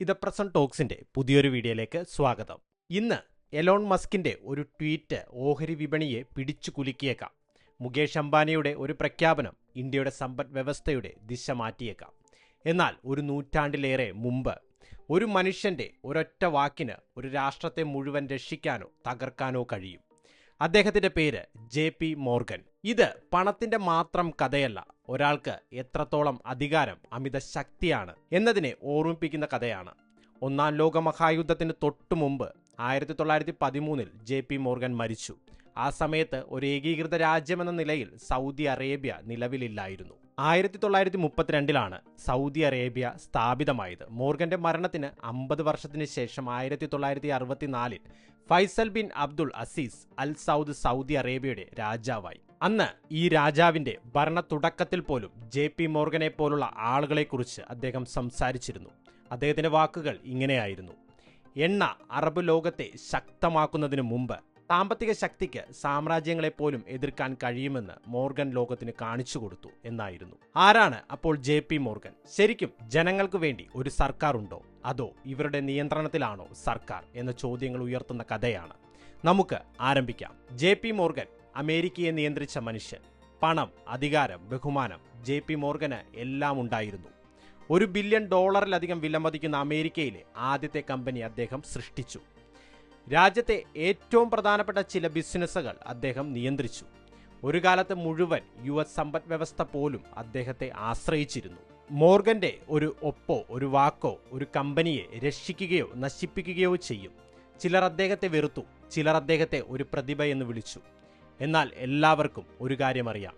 ഇത് പ്രസന്റ് ടോക്സിന്റെ പുതിയൊരു വീഡിയോയിലേക്ക് സ്വാഗതം. ഇന്ന് എലോൺ മസ്കിന്റെ ഒരു ട്വീറ്റ് ഓഹരി വിപണിയെ പിടിച്ചു കുലുക്കിയേക്കാം. മുകേഷ് അംബാനിയുടെ ഒരു പ്രഖ്യാപനം ഇന്ത്യയുടെ സമ്പദ് വ്യവസ്ഥയുടെ ദിശ മാറ്റിയേക്കാം. എന്നാൽ ഒരു നൂറ്റാണ്ടിലേറെ മുമ്പ് ഒരു മനുഷ്യന്റെ ഒരൊറ്റ വാക്കിന് ഒരു രാഷ്ട്രത്തെ മുഴുവൻ രക്ഷിക്കാനോ തകർക്കാനോ കഴിയും. അദ്ദേഹത്തിന്റെ പേര് ജെ പി മോർഗൻ. ഇത് പണത്തിന്റെ മാത്രം കഥയല്ല ഒരാൾക്ക് എത്രത്തോളം അധികാരം അമിത ശക്തിയാണ് എന്നതിനെ ഓർമ്മിപ്പിക്കുന്ന കഥയാണ്. ഒന്നാം ലോക മഹായുദ്ധത്തിന് തൊട്ടു മുമ്പ് ആയിരത്തി തൊള്ളായിരത്തി പതിമൂന്നിൽ ജെ പി മോർഗൻ മരിച്ചു. ആ സമയത്ത് ഒരു ഏകീകൃത രാജ്യമെന്ന നിലയിൽ സൗദി അറേബ്യ നിലവിലില്ലായിരുന്നു. ആയിരത്തി തൊള്ളായിരത്തി മുപ്പത്തിരണ്ടിലാണ് സൗദി അറേബ്യ സ്ഥാപിതമായത്. മോർഗന്റെ മരണത്തിന് അമ്പത് വർഷത്തിന് ശേഷം ആയിരത്തി തൊള്ളായിരത്തി അറുപത്തിനാലിൽ Faisal bin Abdul Aziz Al Saud Saudi അറേബ്യയുടെ രാജാവായി. അന്ന് ഈ രാജാവിന്റെ ഭരണ തുടക്കത്തിൽ പോലും ജെ പി മോർഗനെ പോലുള്ള ആളുകളെക്കുറിച്ച് അദ്ദേഹം സംസാരിച്ചിരുന്നു. അദ്ദേഹത്തിന്റെ വാക്കുകൾ ഇങ്ങനെയായിരുന്നു. എണ്ണ അറബ് ലോകത്തെ ശക്തമാക്കുന്നതിന് മുമ്പ് സാമ്പത്തിക ശക്തിക്ക് സാമ്രാജ്യങ്ങളെപ്പോലും എതിർക്കാൻ കഴിയുമെന്ന് മോർഗൻ ലോകത്തിന് കാണിച്ചു കൊടുത്തു എന്നായിരുന്നു. ആരാണ് അപ്പോൾ ജെ പി മോർഗൻ? ശരിക്കും ജനങ്ങൾക്ക് വേണ്ടി ഒരു സർക്കാർ ഉണ്ടോ? അതോ ഇവരുടെ നിയന്ത്രണത്തിലാണോ സർക്കാർ എന്ന ചോദ്യങ്ങൾ ഉയർത്തുന്ന കഥയാണ്. നമുക്ക് ആരംഭിക്കാം. ജെ പി മോർഗൻ അമേരിക്കയെ നിയന്ത്രിച്ച മനുഷ്യൻ. പണം അധികാരം ബഹുമാനം ജെ പി മോർഗന് എല്ലാം ഉണ്ടായിരുന്നു. ഒരു ബില്യൺ ഡോളറിലധികം വിലമതിക്കുന്ന അമേരിക്കയിലെ ആദ്യത്തെ കമ്പനി അദ്ദേഹം സൃഷ്ടിച്ചു. രാജ്യത്തെ ഏറ്റവും പ്രധാനപ്പെട്ട ചില ബിസിനസ്സുകൾ അദ്ദേഹം നിയന്ത്രിച്ചു. ഒരു കാലത്ത് മുഴുവൻ യു എസ് സമ്പദ് വ്യവസ്ഥ പോലും അദ്ദേഹത്തെ ആശ്രയിച്ചിരുന്നു. മോർഗന്റെ ഒരു ഒപ്പോ ഒരു വാക്കോ ഒരു കമ്പനിയെ രക്ഷിക്കുകയോ നശിപ്പിക്കുകയോ ചെയ്യും. ചിലർ അദ്ദേഹത്തെ വെറുത്തു ചിലർ അദ്ദേഹത്തെ ഒരു പ്രതിഭ എന്ന് വിളിച്ചു. എന്നാൽ എല്ലാവർക്കും ഒരു കാര്യം അറിയാം.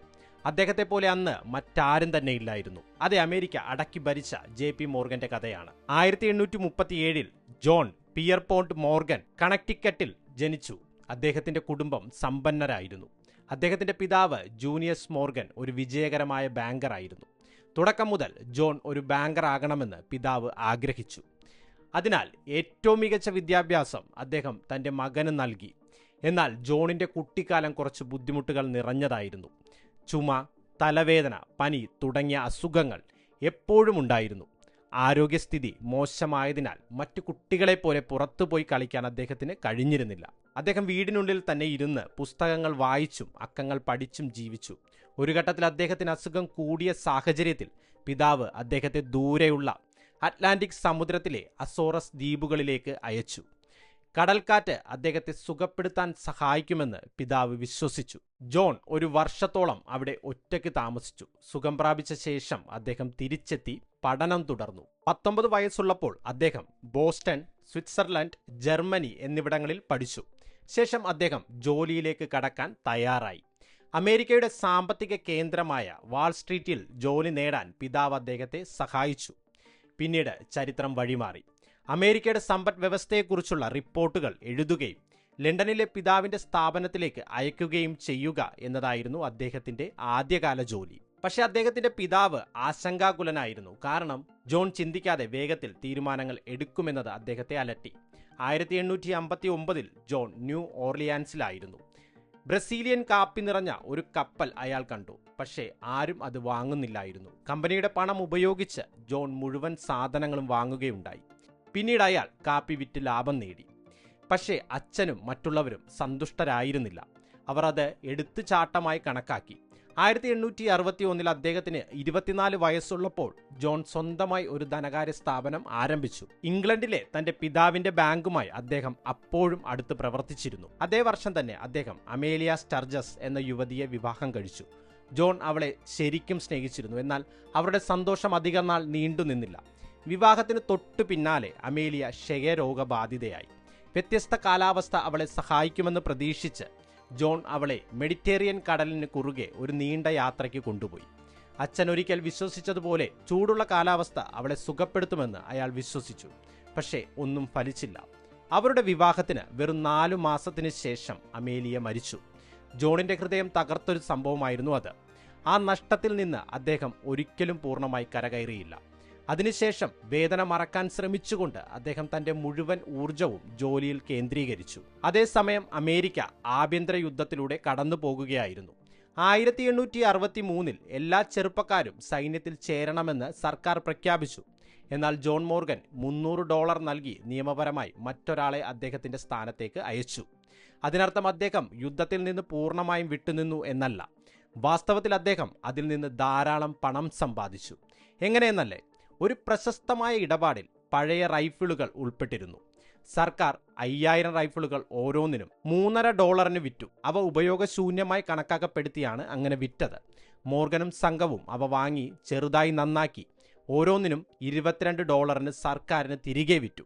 അദ്ദേഹത്തെ പോലെ അന്ന് മറ്റാരും തന്നെ ഇല്ലായിരുന്നു. അതെ അമേരിക്ക അടക്കി ഭരിച്ച ജെ പി മോർഗന്റെ കഥയാണ്. ആയിരത്തി എണ്ണൂറ്റി മുപ്പത്തിയേഴിൽ ജോൺ പിയർപോണ്ട് മോർഗൻ കണക്ടിക്കറ്റിൽ ജനിച്ചു. അദ്ദേഹത്തിന്റെ കുടുംബം സമ്പന്നരായിരുന്നു. അദ്ദേഹത്തിന്റെ പിതാവ് ജൂനിയസ് മോർഗൻ ഒരു വിജയകരമായ ബാങ്കറായിരുന്നു തുടക്കം മുതൽ ജോൺ ഒരു ബാങ്കർ ആകണമെന്ന് പിതാവ് ആഗ്രഹിച്ചു. അതിനാൽ ഏറ്റവും മികച്ച വിദ്യാഭ്യാസം അദ്ദേഹം തന്റെ മകന് നൽകി. എന്നാൽ ജോണിന്റെ കുട്ടിക്കാലം കുറച്ച് ബുദ്ധിമുട്ടുകൾ നിറഞ്ഞതായിരുന്നു. ചുമ തലവേദന പനി തുടങ്ങിയ അസുഖങ്ങൾ എപ്പോഴും ഉണ്ടായിരുന്നു. ആരോഗ്യസ്ഥിതി മോശമായതിനാൽ മറ്റു കുട്ടികളെപ്പോലെ പുറത്തുപോയി കളിക്കാൻ അദ്ദേഹത്തിന് കഴിഞ്ഞിരുന്നില്ല. അദ്ദേഹം വീടിനുള്ളിൽ തന്നെ ഇരുന്ന് പുസ്തകങ്ങൾ വായിച്ചും അക്കങ്ങൾ പഠിച്ചും ജീവിച്ചു. ഒരു ഘട്ടത്തിൽ അദ്ദേഹത്തിന് അസുഖം കൂടിയ സാഹചര്യത്തിൽ പിതാവ് അദ്ദേഹത്തെ ദൂരെയുള്ള അറ്റ്ലാന്റിക് സമുദ്രത്തിലെ അസോറസ് ദ്വീപുകളിലേക്ക് അയച്ചു. കടൽക്കാറ്റ് അദ്ദേഹത്തെ സുഖപ്പെടുത്താൻ സഹായിക്കുമെന്ന് പിതാവ് വിശ്വസിച്ചു. ജോൺ ഒരു വർഷത്തോളം അവിടെ ഒറ്റയ്ക്ക് താമസിച്ചു. സുഖം പ്രാപിച്ച ശേഷം അദ്ദേഹം തിരിച്ചെത്തി പഠനം തുടർന്നു. പത്തൊമ്പത് വയസ്സുള്ളപ്പോൾ അദ്ദേഹം ബോസ്റ്റൺ സ്വിറ്റ്സർലൻഡ് ജർമ്മനി എന്നിവിടങ്ങളിൽ പഠിച്ചു. ശേഷം അദ്ദേഹം ജോലിയിലേക്ക് കടക്കാൻ തയ്യാറായി. അമേരിക്കയുടെ സാമ്പത്തിക കേന്ദ്രമായ വാൾസ്ട്രീറ്റിൽ ജോലി നേടാൻ പിതാവ് അദ്ദേഹത്തെ സഹായിച്ചു. പിന്നീട് ചരിത്രം വഴിമാറി. അമേരിക്കയുടെ സമ്പദ് വ്യവസ്ഥയെക്കുറിച്ചുള്ള റിപ്പോർട്ടുകൾ എഴുതുകയും ലണ്ടനിലെ പിതാവിന്റെ സ്ഥാപനത്തിലേക്ക് അയക്കുകയും ചെയ്യുക എന്നതായിരുന്നു അദ്ദേഹത്തിന്റെ ആദ്യകാല ജോലി. പക്ഷെ അദ്ദേഹത്തിന്റെ പിതാവ് ആശങ്കാകുലനായിരുന്നു. കാരണം ജോൺ ചിന്തിക്കാതെ വേഗത്തിൽ തീരുമാനങ്ങൾ എടുക്കുമെന്നത് അദ്ദേഹത്തെ അലട്ടി. ആയിരത്തി എണ്ണൂറ്റി അമ്പത്തി ഒമ്പതിൽ ജോൺ ന്യൂ ഓർലിയാൻസിലായിരുന്നു. ബ്രസീലിയൻ കാപ്പി നിറഞ്ഞ ഒരു കപ്പൽ അയാൾ കണ്ടു. പക്ഷേ ആരും അത് വാങ്ങുന്നില്ലായിരുന്നു. കമ്പനിയുടെ പണം ഉപയോഗിച്ച് ജോൺ മുഴുവൻ സാധനങ്ങളും വാങ്ങുകയുണ്ടായി. പിന്നീട് അയാൾ കാപ്പി വിറ്റ് ലാഭം നേടി. പക്ഷേ അച്ഛനും മറ്റുള്ളവരും സന്തുഷ്ടരായിരുന്നില്ല. അവർ അത് എടുത്തു ചാട്ടമായി കണക്കാക്കി. ആയിരത്തി എണ്ണൂറ്റി അറുപത്തി ഒന്നിൽ അദ്ദേഹത്തിന് ഇരുപത്തിനാല് വയസ്സുള്ളപ്പോൾ ജോൺ സ്വന്തമായി ഒരു ധനകാര്യ സ്ഥാപനം ആരംഭിച്ചു. ഇംഗ്ലണ്ടിലെ തന്റെ പിതാവിന്റെ ബാങ്കുമായി അദ്ദേഹം അപ്പോഴും അടുത്ത് പ്രവർത്തിച്ചിരുന്നു. അതേ വർഷം തന്നെ അദ്ദേഹം അമേലിയ സ്റ്റർജസ് എന്ന യുവതിയെ വിവാഹം കഴിച്ചു. ജോൺ അവളെ ശരിക്കും സ്നേഹിച്ചിരുന്നു. എന്നാൽ അവരുടെ സന്തോഷം അധികം നാൾ നീണ്ടുനിന്നില്ല. വിവാഹത്തിന് തൊട്ടു പിന്നാലെ അമേലിയ ക്ഷയരോഗബാധിതയായി. വ്യത്യസ്ത കാലാവസ്ഥ അവളെ സഹായിക്കുമെന്ന് പ്രതീക്ഷിച്ച് ജോൺ അവളെ മെഡിറ്റേറിയൻ കടലിന് കുറുകെ ഒരു നീണ്ട യാത്രയ്ക്ക് കൊണ്ടുപോയി. അച്ഛൻ ഒരിക്കൽ വിശ്വസിച്ചതുപോലെ ചൂടുള്ള കാലാവസ്ഥ അവളെ സുഖപ്പെടുത്തുമെന്ന് അയാൾ വിശ്വസിച്ചു. പക്ഷേ ഒന്നും ഫലിച്ചില്ല. അവരുടെ വിവാഹത്തിന് വെറും നാലു മാസത്തിന് ശേഷം അമേലിയ മരിച്ചു. ജോണിന്റെ ഹൃദയം തകർത്തൊരു സംഭവമായിരുന്നു അത്. ആ നഷ്ടത്തിൽ നിന്ന് അദ്ദേഹം ഒരിക്കലും പൂർണമായി കരകയറിയില്ല. അതിനുശേഷം വേദന മറക്കാൻ ശ്രമിച്ചുകൊണ്ട് അദ്ദേഹം തന്റെ മുഴുവൻ ഊർജവും ജോലിയിൽ കേന്ദ്രീകരിച്ചു. അതേസമയം അമേരിക്ക ആഭ്യന്തര യുദ്ധത്തിലൂടെ കടന്നു പോകുകയായിരുന്നു. ആയിരത്തി എണ്ണൂറ്റി അറുപത്തി മൂന്നിൽ എല്ലാ ചെറുപ്പക്കാരും സൈന്യത്തിൽ ചേരണമെന്ന് സർക്കാർ പ്രഖ്യാപിച്ചു. എന്നാൽ ജോൺ മോർഗൻ മുന്നൂറ് ഡോളർ നൽകി നിയമപരമായി മറ്റൊരാളെ അദ്ദേഹത്തിന്റെ സ്ഥാനത്തേക്ക് അയച്ചു. അതിനർത്ഥം അദ്ദേഹം യുദ്ധത്തിൽ നിന്ന് പൂർണമായും വിട്ടുനിന്നു എന്നല്ല. വാസ്തവത്തിൽ അദ്ദേഹം അതിൽ നിന്ന് ധാരാളം പണം സമ്പാദിച്ചു. എങ്ങനെയെന്നല്ലേ? ഒരു പ്രശസ്തമായ ഇടപാടിൽ പഴയ റൈഫിളുകൾ ഉൾപ്പെട്ടിരുന്നു. സർക്കാർ അയ്യായിരം റൈഫിളുകൾ ഓരോന്നിനും മൂന്നര ഡോളറിന് വിറ്റു. അവ ഉപയോഗശൂന്യമായി കണക്കാക്കപ്പെടുത്തിയാണ് അങ്ങനെ വിറ്റത്. മോർഗനും സംഘവും അവ വാങ്ങി ചെറുതായി നന്നാക്കി. ഓരോന്നിനും ഇരുപത്തിരണ്ട് ഡോളറിന് സർക്കാരിന് തിരികെ വിറ്റു.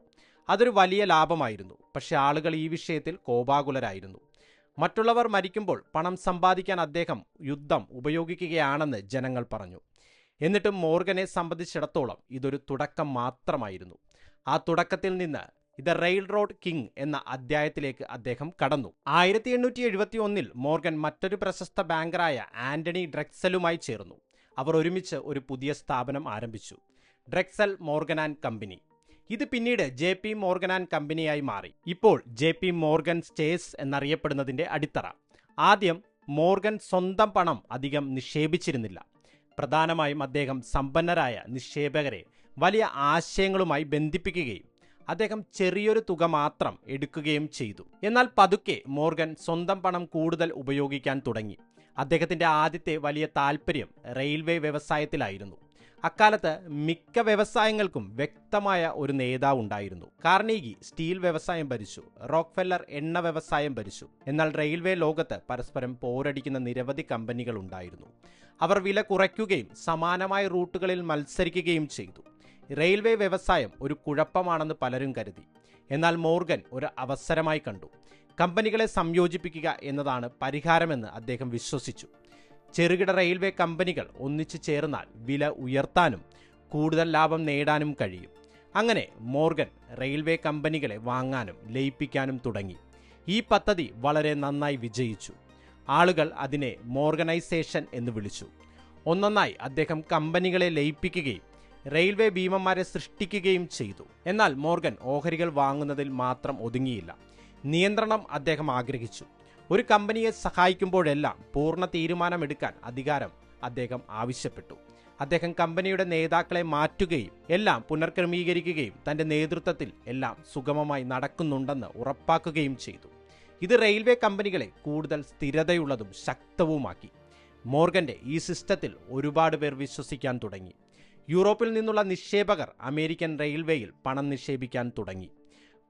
അതൊരു വലിയ ലാഭമായിരുന്നു. പക്ഷെ ആളുകൾ ഈ വിഷയത്തിൽ കോപാകുലരായിരുന്നു. മറ്റുള്ളവർ മരിക്കുമ്പോൾ പണം സമ്പാദിക്കാൻ അദ്ദേഹം യുദ്ധം ഉപയോഗിക്കുകയാണെന്ന് ജനങ്ങൾ പറഞ്ഞു. എന്നിട്ടും മോർഗനെ സംബന്ധിച്ചിടത്തോളം ഇതൊരു തുടക്കം മാത്രമായിരുന്നു. ആ തുടക്കത്തിൽ നിന്ന് ഇത് റെയിൽ റോഡ് കിങ് എന്ന അധ്യായത്തിലേക്ക് അദ്ദേഹം കടന്നു. ആയിരത്തി എണ്ണൂറ്റി എഴുപത്തി ഒന്നിൽ മോർഗൻ മറ്റൊരു പ്രശസ്ത ബാങ്കറായ ആന്റണി ഡ്രെക്സലുമായി ചേർന്നു. അവർ ഒരുമിച്ച് ഒരു പുതിയ സ്ഥാപനം ആരംഭിച്ചു. Drexel Morgan and company. ഇത് പിന്നീട് ജെ പി മോർഗൻ ആൻഡ് കമ്പനിയായി മാറി. ഇപ്പോൾ ജെ പി മോർഗൻ സ്റ്റേസ് എന്നറിയപ്പെടുന്നതിന്റെ അടിത്തറ. ആദ്യം മോർഗൻ സ്വന്തം പണം അധികം നിക്ഷേപിച്ചിരുന്നില്ല. പ്രധാനമായും അദ്ദേഹം സമ്പന്നരായ നിക്ഷേപകരെ വലിയ ആശയങ്ങളുമായി ബന്ധിപ്പിക്കുകയും അദ്ദേഹം ചെറിയൊരു തുക മാത്രം എടുക്കുകയും ചെയ്തു. എന്നാൽ പതുക്കെ മോർഗൻ സ്വന്തം പണം കൂടുതൽ ഉപയോഗിക്കാൻ തുടങ്ങി. അദ്ദേഹത്തിന്റെ ആദ്യത്തെ വലിയ താൽപ്പര്യം റെയിൽവേ വ്യവസായത്തിലായിരുന്നു. അക്കാലത്ത് മിക്ക വ്യവസായങ്ങൾക്കും വ്യക്തമായ ഒരു നേതാവ് ഉണ്ടായിരുന്നു. കാർണീഗി സ്റ്റീൽ വ്യവസായം ഭരിച്ചു റോക്ക്ഫെല്ലർ എണ്ണ വ്യവസായം ഭരിച്ചു. എന്നാൽ റെയിൽവേ ലോകത്ത് പരസ്പരം പോരടിക്കുന്ന നിരവധി കമ്പനികൾ ഉണ്ടായിരുന്നു. അവർ വില കുറയ്ക്കുകയും സമാനമായ റൂട്ടുകളിൽ മത്സരിക്കുകയും ചെയ്തു. റെയിൽവേ വ്യവസായം ഒരു കുഴപ്പമാണെന്ന് പലരും കരുതി. എന്നാൽ മോർഗൻ ഒരു അവസരമായി കണ്ടു. കമ്പനികളെ സംയോജിപ്പിക്കുക എന്നതാണ് പരിഹാരമെന്ന് അദ്ദേഹം വിശ്വസിച്ചു. ചെറുകിട റെയിൽവേ കമ്പനികൾ ഒന്നിച്ചു ചേർന്നാൽ വില ഉയർത്താനും കൂടുതൽ ലാഭം നേടാനും കഴിയും. അങ്ങനെ മോർഗൻ റെയിൽവേ കമ്പനികളെ വാങ്ങാനും ലയിപ്പിക്കാനും തുടങ്ങി. ഈ പദ്ധതി വളരെ നന്നായി വിജയിച്ചു. ആളുകൾ അതിനെ മോർഗനൈസേഷൻ എന്ന് വിളിച്ചു. ഒന്നൊന്നായി അദ്ദേഹം കമ്പനികളെ ലയിപ്പിക്കുകയും റെയിൽവേ ഭീമന്മാരെ സൃഷ്ടിക്കുകയും ചെയ്തു. എന്നാൽ മോർഗൻ ഓഹരികൾ വാങ്ങുന്നതിൽ മാത്രം ഒതുങ്ങിയില്ല. നിയന്ത്രണം അദ്ദേഹം ആഗ്രഹിച്ചു. ഒരു കമ്പനിയെ സഹായിക്കുമ്പോഴെല്ലാം പൂർണ തീരുമാനമെടുക്കാൻ അധികാരം അദ്ദേഹം ആവശ്യപ്പെട്ടു. അദ്ദേഹം കമ്പനിയുടെ നേതാക്കളെ മാറ്റുകയും എല്ലാം പുനർക്രമീകരിക്കുകയും തന്റെ നേതൃത്വത്തിൽ എല്ലാം സുഗമമായി നടക്കുന്നുണ്ടെന്ന് ഉറപ്പാക്കുകയും ചെയ്തു. ഇത് റെയിൽവേ കമ്പനികളെ കൂടുതൽ സ്ഥിരതയുള്ളതും ശക്തവുമാക്കി. മോർഗന്റെ ഈ സിസ്റ്റത്തിൽ ഒരുപാട് പേർ വിശ്വസിക്കാൻ തുടങ്ങി. യൂറോപ്പിൽ നിന്നുള്ള നിക്ഷേപകർ അമേരിക്കൻ റെയിൽവേയിൽ പണം നിക്ഷേപിക്കാൻ തുടങ്ങി.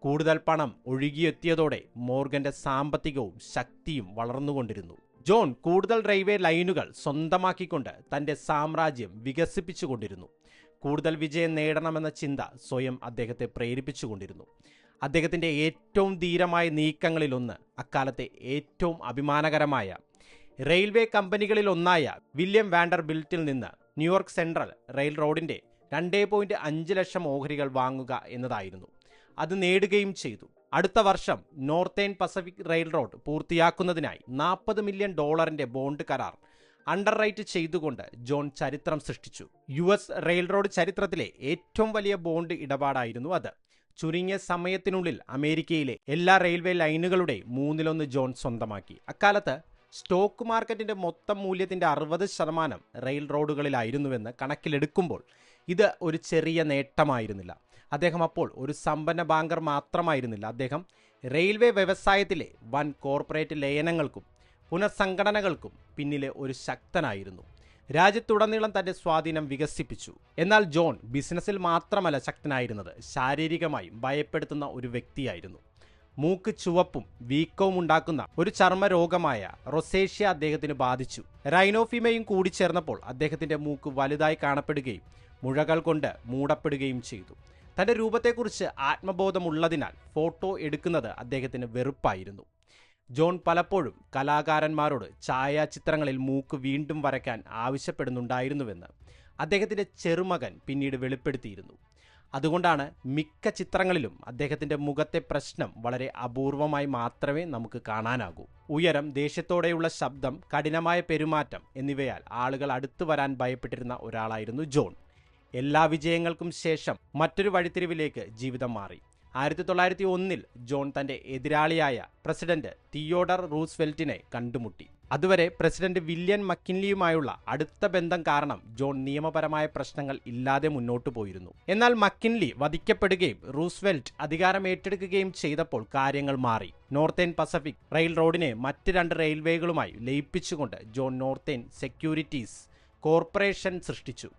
കൂടുതൽ പണം ഒഴുകിയെത്തിയതോടെ മോർഗന്റെ സാമ്പത്തികവും ശക്തിയും വളർന്നുകൊണ്ടിരുന്നു. ജോൺ കൂടുതൽ റെയിൽവേ ലൈനുകൾ സ്വന്തമാക്കിക്കൊണ്ട് തന്റെ സാമ്രാജ്യം വികസിപ്പിച്ചുകൊണ്ടിരുന്നു. കൂടുതൽ വിജയം നേടണമെന്ന ചിന്ത സ്വയം അദ്ദേഹത്തെ പ്രേരിപ്പിച്ചുകൊണ്ടിരുന്നു. അദ്ദേഹത്തിന്റെ ഏറ്റവും ധീരമായ നീക്കങ്ങളിലൊന്ന് അക്കാലത്തെ ഏറ്റവും അഭിമാനകരമായ റെയിൽവേ കമ്പനികളിൽ ഒന്നായ വില്യം വാൻഡർ ബിൽറ്റിൽ നിന്ന് ന്യൂയോർക്ക് സെൻട്രൽ റെയിൽ റോഡിന്റെ രണ്ടേ അഞ്ച് ലക്ഷം ഓഹരികൾ വാങ്ങുക എന്നതായിരുന്നു. അത് നേടുകയും ചെയ്തു. അടുത്ത വർഷം നോർത്തേൺ പസഫിക് റെയിൽ റോഡ് പൂർത്തിയാക്കുന്നതിനായി നാൽപ്പത് മില്യൺ ഡോളറിന്റെ ബോണ്ട് കരാർ അണ്ടർ റൈറ്റ് ചെയ്തുകൊണ്ട് ജോൺ ചരിത്രം സൃഷ്ടിച്ചു. യു എസ് റെയിൽ റോഡ് ചരിത്രത്തിലെ ഏറ്റവും വലിയ ബോണ്ട് ഇടപാടായിരുന്നു അത്. ചുരുങ്ങിയ സമയത്തിനുള്ളിൽ അമേരിക്കയിലെ എല്ലാ റെയിൽവേ ലൈനുകളുടെ മൂന്നിലൊന്ന് ജോൺ സ്വന്തമാക്കി. അക്കാലത്ത് സ്റ്റോക്ക് മാർക്കറ്റിന്റെ മൊത്തം മൂല്യത്തിന്റെ അറുപത് ശതമാനം റെയിൽ റോഡുകളിലായിരുന്നുവെന്ന് കണക്കിലെടുക്കുമ്പോൾ ഇത് ഒരു ചെറിയ നേട്ടമായിരുന്നില്ല. അദ്ദേഹം അപ്പോൾ ഒരു സമ്പന്ന ബാങ്കർ മാത്രമായിരുന്നില്ല. അദ്ദേഹം റെയിൽവേ വ്യവസായത്തിലെ വൻ കോർപ്പറേറ്റ് ലയനങ്ങൾക്കും പുനഃസംഘടനകൾക്കും പിന്നിലെ ഒരു ശക്തനായിരുന്നു. രാജ്യത്തുടനീളം തന്റെ സ്വാധീനം വികസിപ്പിച്ചു. എന്നാൽ ജോൺ ബിസിനസ്സിൽ മാത്രമല്ല ശക്തനായിരുന്നത്. ശാരീരികമായും ഭയപ്പെടുത്തുന്ന ഒരു വ്യക്തിയായിരുന്നു. മൂക്ക് ചുവപ്പും വീക്കവും ഉണ്ടാക്കുന്ന ഒരു ചർമ്മരോഗമായ റൊസേഷ്യ അദ്ദേഹത്തിന് ബാധിച്ചു. റൈനോഫിമയും കൂടി ചേർന്നപ്പോൾ അദ്ദേഹത്തിന്റെ മൂക്ക് വലുതായി കാണപ്പെടുകയും മുഴകൾ കൊണ്ട് മൂടപ്പെടുകയും ചെയ്തു. തന്റെ രൂപത്തെക്കുറിച്ച് ആത്മബോധമുള്ളതിനാൽ ഫോട്ടോ എടുക്കുന്നത് അദ്ദേഹത്തിന് വെറുപ്പായിരുന്നു. ജോൺ പലപ്പോഴും കലാകാരന്മാരോട് ഛായാചിത്രങ്ങളിൽ മൂക്ക് വീണ്ടും വരയ്ക്കാൻ ആവശ്യപ്പെടുന്നുണ്ടായിരുന്നുവെന്ന് അദ്ദേഹത്തിന്റെ ചെറുമകൻ പിന്നീട് വെളിപ്പെടുത്തിയിരുന്നു. അതുകൊണ്ടാണ് മിക്ക ചിത്രങ്ങളിലും അദ്ദേഹത്തിന്റെ മുഖത്തെ പ്രശ്നം വളരെ അപൂർവമായി മാത്രമേ നമുക്ക് കാണാനാകൂ. ഉയരം ദേഷ്യത്തോടെയുള്ള ശബ്ദം കഠിനമായ പെരുമാറ്റം എന്നിവയാൽ ആളുകൾ അടുത്തു വരാൻ ഭയപ്പെട്ടിരുന്ന ഒരാളായിരുന്നു ജോൺ. എല്ലാ വിജയങ്ങൾക്കും ശേഷം മറ്റൊരു വഴിത്തിരിവിലേക്ക് ജീവിതം മാറി. ആയിരത്തി തൊള്ളായിരത്തി ഒന്നിൽ ജോൺ തന്റെ എതിരാളിയായ പ്രസിഡന്റ് തിയോഡർ റൂസ്വെൽറ്റിനെ കണ്ടുമുട്ടി. അതുവരെ പ്രസിഡന്റ് വില്യൻ മക്കിൻലിയുമായുള്ള അടുത്ത ബന്ധം കാരണം ജോൺ നിയമപരമായ പ്രശ്നങ്ങൾ ഇല്ലാതെ മുന്നോട്ടു പോയിരുന്നു. എന്നാൽ മക്കിൻലി വധിക്കപ്പെടുകയും റൂസ്വെൽറ്റ് അധികാരം ഏറ്റെടുക്കുകയും ചെയ്തപ്പോൾ കാര്യങ്ങൾ മാറി. നോർത്തേൺ പസഫിക് റെയിൽ റോഡിനെ മറ്റ് രണ്ട് റെയിൽവേകളുമായി ലയിപ്പിച്ചുകൊണ്ട് ജോൺ നോർത്തേൺ സെക്യൂരിറ്റീസ് കോർപ്പറേഷൻ സൃഷ്ടിച്ചു.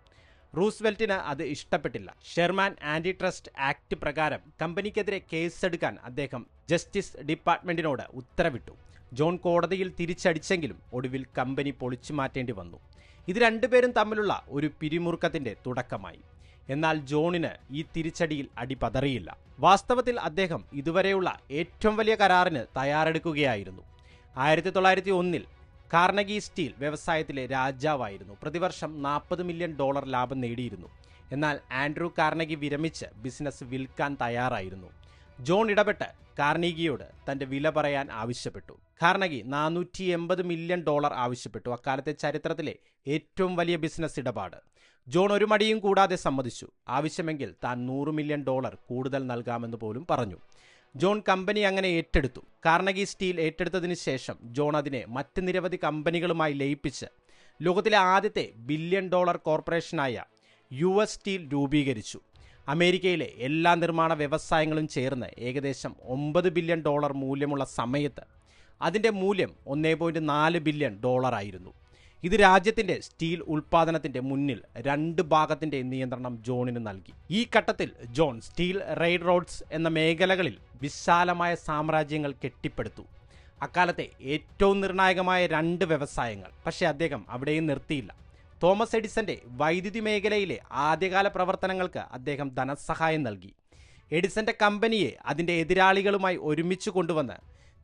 റൂസ്വെൽറ്റിന് അത് ഇഷ്ടപ്പെട്ടില്ല. ഷെർമാൻ ആന്റി ട്രസ്റ്റ് ആക്ട് പ്രകാരം കമ്പനിക്കെതിരെ കേസെടുക്കാൻ അദ്ദേഹം ജസ്റ്റിസ് ഡിപ്പാർട്ട്മെന്റിനോട് ഉത്തരവിട്ടു. ജോൺ കോടതിയിൽ തിരിച്ചടിച്ചെങ്കിലും ഒടുവിൽ കമ്പനി പൊളിച്ചു മാറ്റേണ്ടി വന്നു. ഇത് രണ്ടുപേരും തമ്മിലുള്ള ഒരു പിരിമുറുക്കത്തിന്റെ തുടക്കമായി. എന്നാൽ ജോണിന് ഈ തിരിച്ചടിയിൽ അടിപതറിയില്ല. വാസ്തവത്തിൽ അദ്ദേഹം ഇതുവരെയുള്ള ഏറ്റവും വലിയ കരാറിന് തയ്യാറെടുക്കുകയായിരുന്നു. ആയിരത്തി തൊള്ളായിരത്തി ഒന്നിൽ കാർണഗി സ്റ്റീൽ വ്യവസായത്തിലെ രാജാവായിരുന്നു. പ്രതിവർഷം നാൽപ്പത് മില്യൺ ഡോളർ ലാഭം നേടിയിരുന്നു. എന്നാൽ ആൻഡ്രൂ കാർണഗി വിരമിച്ച് ബിസിനസ് വിൽക്കാൻ തയ്യാറായിരുന്നു. ജോൺ ഇടപെട്ട് കാർണിഗിയോട് തന്റെ വില പറയാൻ ആവശ്യപ്പെട്ടു. കാർണഗി നാനൂറ്റി എൺപത് മില്യൺ ഡോളർ ആവശ്യപ്പെട്ടു. അക്കാലത്തെ ചരിത്രത്തിലെ ഏറ്റവും വലിയ ബിസിനസ് ഇടപാട്. ജോൺ ഒരു മടിയും കൂടാതെ സമ്മതിച്ചു. ആവശ്യമെങ്കിൽ താൻ നൂറ് മില്യൺ ഡോളർ കൂടുതൽ നൽകാമെന്ന് പോലും പറഞ്ഞു. ജോൺ കമ്പനി അങ്ങനെ ഏറ്റെടുത്തു. കാർണഗി സ്റ്റീൽ ഏറ്റെടുത്തതിന് ശേഷം ജോൺ അതിനെ മറ്റ് നിരവധി കമ്പനികളുമായി ലയിപ്പിച്ച് ലോകത്തിലെ ആദ്യത്തെ ബില്യൺ ഡോളർ കോർപ്പറേഷനായ യു എസ് സ്റ്റീൽ രൂപീകരിച്ചു. അമേരിക്കയിലെ എല്ലാ നിർമ്മാണ വ്യവസായങ്ങളും ചേർന്ന് ഏകദേശം ഒമ്പത് ബില്യൺ ഡോളർ മൂല്യമുള്ള സമയത്ത് അതിന്റെ മൂല്യം ഒന്നേ പോയിന്റ് നാല് ബില്യൺ ഡോളറായിരുന്നു. ഇത് രാജ്യത്തിന്റെ സ്റ്റീൽ ഉൽപാദനത്തിന്റെ മുന്നിൽ രണ്ട് ഭാഗത്തിന്റെ നിയന്ത്രണം ജോണിന് നൽകി. ഈ ഘട്ടത്തിൽ ജോൺ സ്റ്റീൽ റെയിൽ റോഡ്സ് എന്ന മേഖലകളിൽ വിശാലമായ സാമ്രാജ്യങ്ങൾ കെട്ടിപ്പടുത്തു. അക്കാലത്തെ ഏറ്റവും നിർണായകമായ രണ്ട് വ്യവസായങ്ങൾ. പക്ഷേ അദ്ദേഹം അവിടെയും നിർത്തിയില്ല. തോമസ് എഡിസന്റെ വൈദ്യുതി മേഖലയിലെ ആദ്യകാല പ്രവർത്തനങ്ങൾക്ക് അദ്ദേഹം ധനസഹായം നൽകി. എഡിസന്റെ കമ്പനിയെ അതിന്റെ എതിരാളികളുമായി ഒരുമിച്ച് കൊണ്ടുവന്ന്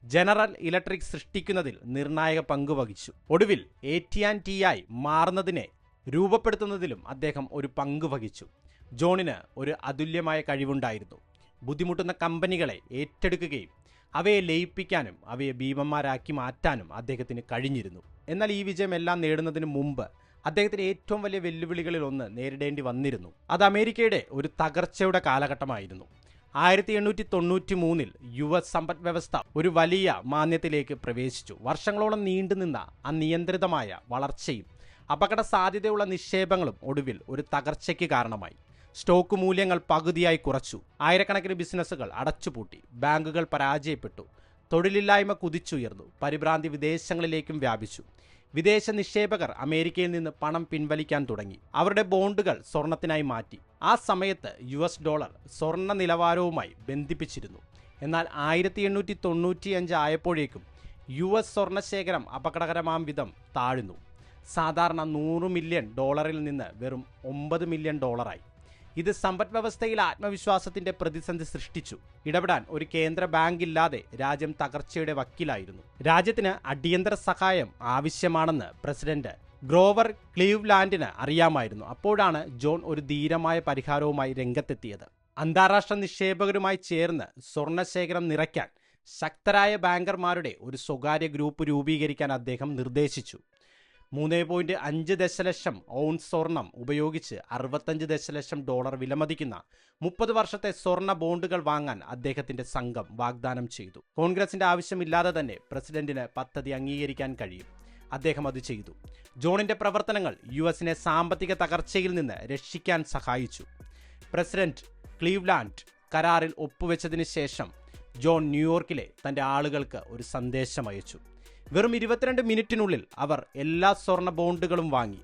ജനറൽ ഇലക്ട്രിക് സൃഷ്ടിക്കുന്നതിൽ നിർണായക പങ്ക് വഹിച്ചു. ഒടുവിൽ എ ടി ആൻഡ് ടി ആയി മാറുന്നതിനെ രൂപപ്പെടുത്തുന്നതിലും അദ്ദേഹം ഒരു പങ്ക് വഹിച്ചു. ജോണിന് ഒരു അതുല്യമായ കഴിവുണ്ടായിരുന്നു. ബുദ്ധിമുട്ടുന്ന കമ്പനികളെ ഏറ്റെടുക്കുകയും അവയെ ലയിപ്പിക്കാനും അവയെ ഭീമന്മാരാക്കി മാറ്റാനും അദ്ദേഹത്തിന് കഴിഞ്ഞിരുന്നു. എന്നാൽ ഈ വിജയമെല്ലാം നേടുന്നതിന് മുമ്പ് അദ്ദേഹത്തിന് ഏറ്റവും വലിയ വെല്ലുവിളികളിൽ ഒന്ന് നേരിടേണ്ടി വന്നിരുന്നു. അത് അമേരിക്കയുടെ ഒരു തകർച്ചയുടെ കാലഘട്ടമായിരുന്നു. ആയിരത്തി എണ്ണൂറ്റി തൊണ്ണൂറ്റി മൂന്നിൽ യു എസ് സമ്പദ് വ്യവസ്ഥ ഒരു വലിയ മാന്യത്തിലേക്ക് പ്രവേശിച്ചു. വർഷങ്ങളോളം നീണ്ടുനിന്ന അനിയന്ത്രിതമായ വളർച്ചയും അപകട സാധ്യതയുള്ള നിക്ഷേപങ്ങളും ഒടുവിൽ ഒരു തകർച്ചയ്ക്ക് കാരണമായി. സ്റ്റോക്ക് മൂല്യങ്ങൾ പകുതിയായി കുറച്ചു. ആയിരക്കണക്കിന് ബിസിനസ്സുകൾ അടച്ചുപൂട്ടി. ബാങ്കുകൾ പരാജയപ്പെട്ടു. തൊഴിലില്ലായ്മ കുതിച്ചുയർന്നു. പരിഭ്രാന്തി വിദേശങ്ങളിലേക്കും വ്യാപിച്ചു. വിദേശ നിക്ഷേപകർ അമേരിക്കയിൽ നിന്ന് പണം പിൻവലിക്കാൻ തുടങ്ങി. അവരുടെ ബോണ്ടുകൾ സ്വർണത്തിനായി മാറ്റി. ആ സമയത്ത് യു എസ് ഡോളർ സ്വർണ നിലവാരവുമായി ബന്ധിപ്പിച്ചിരുന്നു. എന്നാൽ ആയിരത്തി എണ്ണൂറ്റി തൊണ്ണൂറ്റിയഞ്ച് ആയപ്പോഴേക്കും യു എസ് സ്വർണശേഖരം അപകടകരമാം വിധം താഴ്ന്നു. സാധാരണ നൂറ് മില്യൺ ഡോളറിൽ നിന്ന് വെറും ഒമ്പത് മില്യൺ ഡോളറായി. ഇത് സമ്പദ് വ്യവസ്ഥയിൽ ആത്മവിശ്വാസത്തിന്റെ പ്രതിസന്ധി സൃഷ്ടിച്ചു. ഇടപെടാൻ ഒരു കേന്ദ്ര ബാങ്ക് ഇല്ലാതെ രാജ്യം തകർച്ചയുടെ വക്കിലായിരുന്നു. രാജ്യത്തിന് അടിയന്തര സഹായം ആവശ്യമാണെന്ന് പ്രസിഡന്റ് ഗ്രോവർ ക്ലീവ്ലാൻഡിന് അറിയാമായിരുന്നു. അപ്പോഴാണ് ജോൺ ഒരു ധീരമായ പരിഹാരവുമായി രംഗത്തെത്തിയത്. അന്താരാഷ്ട്ര നിക്ഷേപകരുമായി ചേർന്ന് സ്വർണശേഖരം നിറയ്ക്കാൻ ശക്തരായ ബാങ്കർമാരുടെ ഒരു സ്വകാര്യ ഗ്രൂപ്പ് രൂപീകരിക്കാൻ അദ്ദേഹം നിർദ്ദേശിച്ചു. മൂന്ന് പോയിന്റ് അഞ്ച് ദശലക്ഷം ഔൺസ് സ്വർണം ഉപയോഗിച്ച് അറുപത്തഞ്ച് ദശലക്ഷം ഡോളർ വിലമതിക്കുന്ന മുപ്പത് വർഷത്തെ സ്വർണ ബോണ്ടുകൾ വാങ്ങാൻ അദ്ദേഹത്തിന്റെ സംഘം വാഗ്ദാനം ചെയ്തു. കോൺഗ്രസിന്റെ ആവശ്യമില്ലാതെ തന്നെ പ്രസിഡന്റിന് പദ്ധതി അംഗീകരിക്കാൻ കഴിയും. അദ്ദേഹം അത് ചെയ്തു. ജോണിന്റെ പ്രവർത്തനങ്ങൾ യു എസിനെ സാമ്പത്തിക തകർച്ചയിൽ നിന്ന് രക്ഷിക്കാൻ സഹായിച്ചു. പ്രസിഡന്റ് ക്ലീവ്ലാൻഡ് കരാറിൽ ഒപ്പുവെച്ചതിന് ശേഷം ജോൺ ന്യൂയോർക്കിലെ തന്റെ ആളുകൾക്ക് ഒരു സന്ദേശം അയച്ചു. വെറും ഇരുപത്തിരണ്ട് മിനിറ്റിനുള്ളിൽ അവർ എല്ലാ സ്വർണ ബോണ്ടുകളും വാങ്ങി.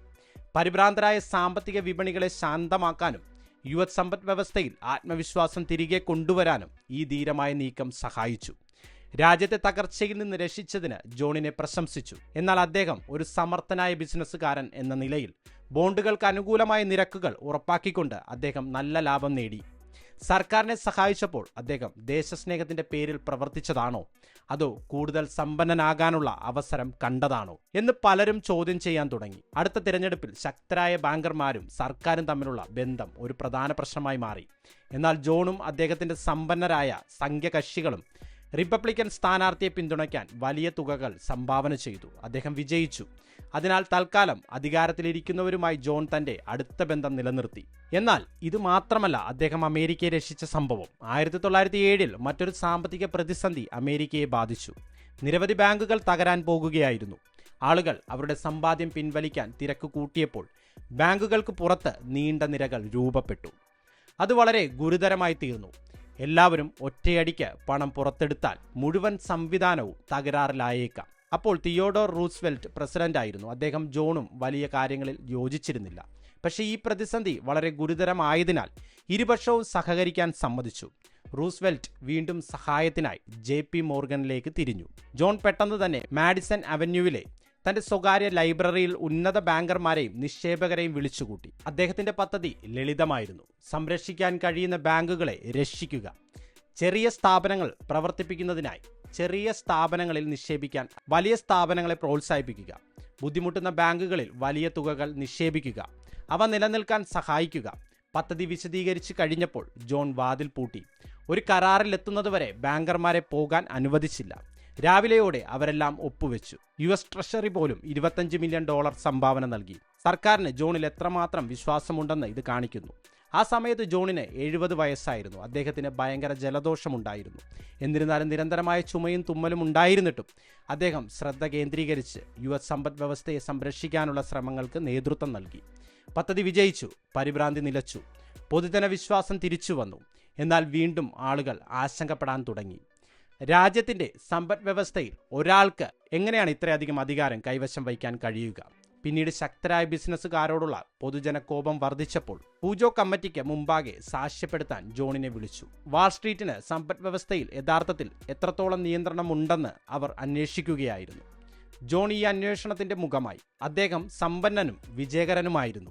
പരിഭ്രാന്തരായ സാമ്പത്തിക വിപണികളെ ശാന്തമാക്കാനും യു എസ് സമ്പദ് വ്യവസ്ഥയിൽ ആത്മവിശ്വാസം തിരികെ കൊണ്ടുവരാനും ഈ ധീരമായ നീക്കം സഹായിച്ചു. രാജ്യത്തെ തകർച്ചയിൽ നിന്ന് രക്ഷിച്ചതിന് ജോണിനെ പ്രശംസിച്ചു. എന്നാൽ അദ്ദേഹം ഒരു സമർത്ഥനായ ബിസിനസ്സുകാരൻ എന്ന നിലയിൽ ബോണ്ടുകൾക്ക് അനുകൂലമായ നിരക്കുകൾ ഉറപ്പാക്കിക്കൊണ്ട് അദ്ദേഹം നല്ല ലാഭം നേടി. സർക്കാരിനെ സഹായിച്ചപ്പോൾ അദ്ദേഹം ദേശസ്നേഹത്തിന്റെ പേരിൽ പ്രവർത്തിച്ചതാണോ? അതോ കൂടുതൽ സമ്പന്നനാകാനുള്ള അവസരം കണ്ടതാണോ എന്ന് പലരും ചോദ്യം ചെയ്യാൻ തുടങ്ങി. അടുത്ത തിരഞ്ഞെടുപ്പിൽ ശക്തരായ ബാങ്കർമാരും സർക്കാരും തമ്മിലുള്ള ബന്ധം ഒരു പ്രധാന പ്രശ്നമായി മാറി. എന്നാൽ ജോണും അദ്ദേഹത്തിന്റെ സമ്പന്നരായ സംഖ്യകക്ഷികളും റിപ്പബ്ലിക്കൻ സ്ഥാനാർത്ഥിയെ പിന്തുണയ്ക്കാൻ വലിയ തുകകൾ സംഭാവന ചെയ്തു. അദ്ദേഹം വിജയിച്ചു. അതിനാൽ തൽക്കാലം അധികാരത്തിലിരിക്കുന്നവരുമായി ജോൺ തന്റെ അടുത്ത ബന്ധം നിലനിർത്തി. എന്നാൽ ഇത് മാത്രമല്ല അദ്ദേഹം അമേരിക്കയെ രക്ഷിച്ച സംഭവം. ആയിരത്തി തൊള്ളായിരത്തി ഏഴിൽ മറ്റൊരു സാമ്പത്തിക പ്രതിസന്ധി അമേരിക്കയെ ബാധിച്ചു. നിരവധി ബാങ്കുകൾ തകരാൻ പോകുകയായിരുന്നു. ആളുകൾ അവരുടെ സമ്പാദ്യം പിൻവലിക്കാൻ തിരക്ക് കൂട്ടിയപ്പോൾ ബാങ്കുകൾക്ക് പുറത്ത് നീണ്ട നിരകൾ രൂപപ്പെട്ടു. അത് വളരെ ഗുരുതരമായി തീർന്നു. എല്ലാവരും ഒറ്റയടിക്ക് പണം പുറത്തെടുത്താൽ മുഴുവൻ സംവിധാനവും തകരാറിലായേക്കാം. അപ്പോൾ തിയോഡോർ റൂസ്വെൽറ്റ് പ്രസിഡന്റായിരുന്നു. അദ്ദേഹം ജോണും വലിയ കാര്യങ്ങളിൽ യോജിച്ചിരുന്നില്ല. പക്ഷേ ഈ പ്രതിസന്ധി വളരെ ഗുരുതരമായതിനാൽ ഇരുപക്ഷവും സഹകരിക്കാൻ സമ്മതിച്ചു. റൂസ്വെൽറ്റ് വീണ്ടും സഹായത്തിനായി ജെ പി മോർഗനിലേക്ക് തിരിഞ്ഞു. ജോൺ പെട്ടെന്ന് തന്നെ മാഡിസൺ അവന്യൂവിലെ തന്റെ സ്വകാര്യ ലൈബ്രറിയിൽ ഉന്നത ബാങ്കർമാരെയും നിക്ഷേപകരെയും വിളിച്ചുകൂട്ടി. അദ്ദേഹത്തിന്റെ പദ്ധതി ലളിതമായിരുന്നു. സംരക്ഷിക്കാൻ കഴിയുന്ന ബാങ്കുകളെ രക്ഷിക്കുക. ചെറിയ സ്ഥാപനങ്ങൾ പ്രവർത്തിപ്പിക്കുന്നതിനായി ചെറിയ സ്ഥാപനങ്ങളിൽ നിക്ഷേപിക്കാൻ വലിയ സ്ഥാപനങ്ങളെ പ്രോത്സാഹിപ്പിക്കുക. ബുദ്ധിമുട്ടുന്ന ബാങ്കുകളിൽ വലിയ തുകകൾ നിക്ഷേപിക്കുക. അവ നിലനിൽക്കാൻ സഹായിക്കുക. പദ്ധതി വിശദീകരിച്ച് കഴിഞ്ഞപ്പോൾ ജോൺ വാതിൽ പൂട്ടി. ഒരു കരാറിലെത്തുന്നതുവരെ ബാങ്കർമാരെ പോകാൻ അനുവദിച്ചില്ല. രാവിലെയോടെ അവരെല്ലാം ഒപ്പുവെച്ചു. യു എസ് ട്രഷറി പോലും ഇരുപത്തഞ്ച് മില്യൺ ഡോളർ സംഭാവന നൽകി. സർക്കാരിന് ജോണിൽ എത്രമാത്രം വിശ്വാസമുണ്ടെന്ന് ഇത് കാണിക്കുന്നു. ആ സമയത്ത് ജോണിന് എഴുപത് വയസ്സായിരുന്നു. അദ്ദേഹത്തിന് ഭയങ്കര ജലദോഷമുണ്ടായിരുന്നു. എന്നിരുന്നാലും നിരന്തരമായ ചുമയും തുമ്മലും ഉണ്ടായിരുന്നിട്ടും അദ്ദേഹം ശ്രദ്ധ കേന്ദ്രീകരിച്ച് യു എസ് സമ്പദ് വ്യവസ്ഥയെ സംരക്ഷിക്കാനുള്ള ശ്രമങ്ങൾക്ക് നേതൃത്വം നൽകി. പദ്ധതി വിജയിച്ചു പരിഭ്രാന്തി നിലച്ചു പൊതുജന വിശ്വാസം തിരിച്ചു വന്നു എന്നാൽ വീണ്ടും ആളുകൾ ആശങ്കപ്പെടാൻ തുടങ്ങി. രാജ്യത്തിന്റെ സമ്പദ് വ്യവസ്ഥയിൽ ഒരാൾക്ക് എങ്ങനെയാണ് ഇത്രയധികം അധികാരം കൈവശം വയ്ക്കാൻ കഴിയുക? പിന്നീട് ശക്തരായ ബിസിനസ്സുകാരോടുള്ള പൊതുജന കോപം വർദ്ധിച്ചപ്പോൾ പൂജോ കമ്മിറ്റിക്ക് മുമ്പാകെ സാക്ഷ്യപ്പെടുത്താൻ ജോണിനെ വിളിച്ചു. വാൾ സ്ട്രീറ്റിന് സമ്പദ് വ്യവസ്ഥയിൽ യഥാർത്ഥത്തിൽ എത്രത്തോളം നിയന്ത്രണമുണ്ടെന്ന് അവർ അന്വേഷിക്കുകയായിരുന്നു. ജോൺ ഈ അന്വേഷണത്തിന്റെ മുഖമായി അദ്ദേഹം സമ്പന്നനും വിജയകരനുമായിരുന്നു.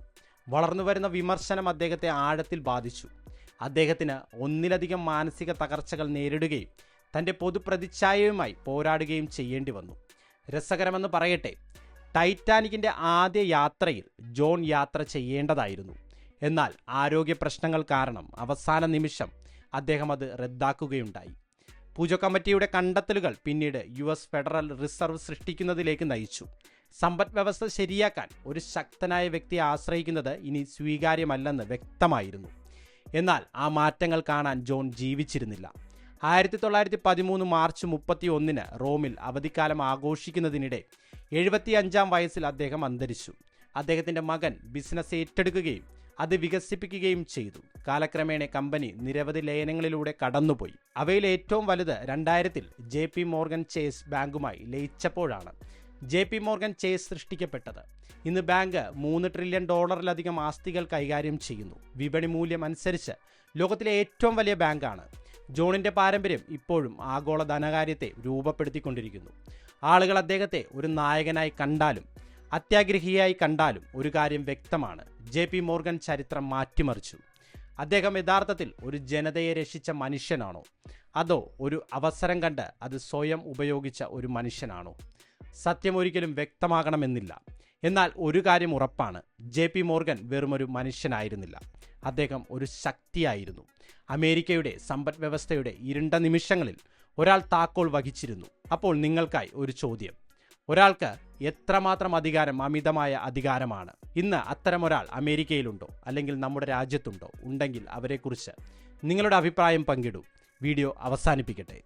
വളർന്നുവരുന്ന വിമർശനം അദ്ദേഹത്തെ ആഴത്തിൽ ബാധിച്ചു. അദ്ദേഹത്തിന് ഒന്നിലധികം മാനസിക തകർച്ചകൾ നേരിടുകയും തന്റെ പൊതുപ്രതിച്ഛായയുമായി പോരാടുകയും ചെയ്യേണ്ടി വന്നു. രസകരമെന്ന് പറയട്ടെ ടൈറ്റാനിക്കിന്റെ ആദ്യ യാത്രയിൽ ജോൺ യാത്ര ചെയ്യേണ്ടതായിരുന്നു. എന്നാൽ ആരോഗ്യ പ്രശ്നങ്ങൾ കാരണം അവസാന നിമിഷം അദ്ദേഹം അത് റദ്ദാക്കുകയുണ്ടായി. പൂജ കമ്മിറ്റിയുടെ കണ്ടെത്തലുകൾ പിന്നീട് യു എസ് ഫെഡറൽ റിസർവ് സൃഷ്ടിക്കുന്നതിലേക്ക് നയിച്ചു. സമ്പദ് വ്യവസ്ഥ ശരിയാക്കാൻ ഒരു ശക്തനായ വ്യക്തിയെ ആശ്രയിക്കുന്നത് ഇനി സ്വീകാര്യമല്ലെന്ന് വ്യക്തമായിരുന്നു. എന്നാൽ ആ മാറ്റങ്ങൾ കാണാൻ ജോൺ ജീവിച്ചിരുന്നില്ല. ആയിരത്തി തൊള്ളായിരത്തി പതിമൂന്ന് മാർച്ച് മുപ്പത്തി ഒന്നിന് റോമിൽ അവധിക്കാലം ആഘോഷിക്കുന്നതിനിടെ എഴുപത്തിയഞ്ചാം വയസ്സിൽ അദ്ദേഹം അന്തരിച്ചു. അദ്ദേഹത്തിന്റെ മകൻ ബിസിനസ് ഏറ്റെടുക്കുകയും അത് വികസിപ്പിക്കുകയും ചെയ്തു. കാലക്രമേണ കമ്പനി നിരവധി ലയനങ്ങളിലൂടെ കടന്നുപോയി. അവയിൽ ഏറ്റവും വലുത് രണ്ടായിരത്തിൽ ജെ പി മോർഗൻ ചേസ് ബാങ്കുമായി ലയിച്ചപ്പോഴാണ് ജെ പി മോർഗൻ ചേസ് സൃഷ്ടിക്കപ്പെട്ടത്. ഇന്ന് ബാങ്ക് മൂന്ന് ട്രില്യൺ ഡോളറിലധികം ആസ്തികൾ കൈകാര്യം ചെയ്യുന്നു. വിപണി മൂല്യം അനുസരിച്ച് ലോകത്തിലെ ഏറ്റവും വലിയ ബാങ്കാണ് ജോണിന്റെ പാരമ്പര്യം ഇപ്പോഴും ആഗോള ധനകാര്യത്തെ രൂപപ്പെടുത്തിക്കൊണ്ടിരിക്കുന്നു. ആളുകൾ അദ്ദേഹത്തെ ഒരു നായകനായി കണ്ടാലും അത്യാഗ്രഹിയായി കണ്ടാലും ഒരു കാര്യം വ്യക്തമാണ്. ജെ പി മോർഗൻ ചരിത്രം മാറ്റിമറിച്ചു. അദ്ദേഹം യഥാർത്ഥത്തിൽ ഒരു ജനതയെ രക്ഷിച്ച മനുഷ്യനാണോ? അതോ ഒരു അവസരം കണ്ട് അത് സ്വയം ഉപയോഗിച്ച ഒരു മനുഷ്യനാണോ? സത്യം ഒരിക്കലും വ്യക്തമാകണമെന്നില്ല. എന്നാൽ ഒരു കാര്യം ഉറപ്പാണ് ജെ പി മോർഗൻ വെറുമൊരു മനുഷ്യനായിരുന്നില്ല. അദ്ദേഹം ഒരു ശക്തിയായിരുന്നു. അമേരിക്കയുടെ സമ്പദ് വ്യവസ്ഥയുടെ ഇരുണ്ട നിമിഷങ്ങളിൽ ഒരാൾ താക്കോൽ വഹിച്ചിരുന്നു. അപ്പോൾ നിങ്ങൾക്കായി ഒരു ചോദ്യം. ഒരാൾക്ക് എത്രമാത്രം അധികാരം അമിതമായ അധികാരമാണ്? ഇന്ന് അത്തരമൊരാൾ അമേരിക്കയിലുണ്ടോ? അല്ലെങ്കിൽ നമ്മുടെ രാജ്യത്തുണ്ടോ? ഉണ്ടെങ്കിൽ അവരെക്കുറിച്ച് നിങ്ങളുടെ അഭിപ്രായം പങ്കിടൂ. വീഡിയോ അവസാനിപ്പിക്കട്ടെ.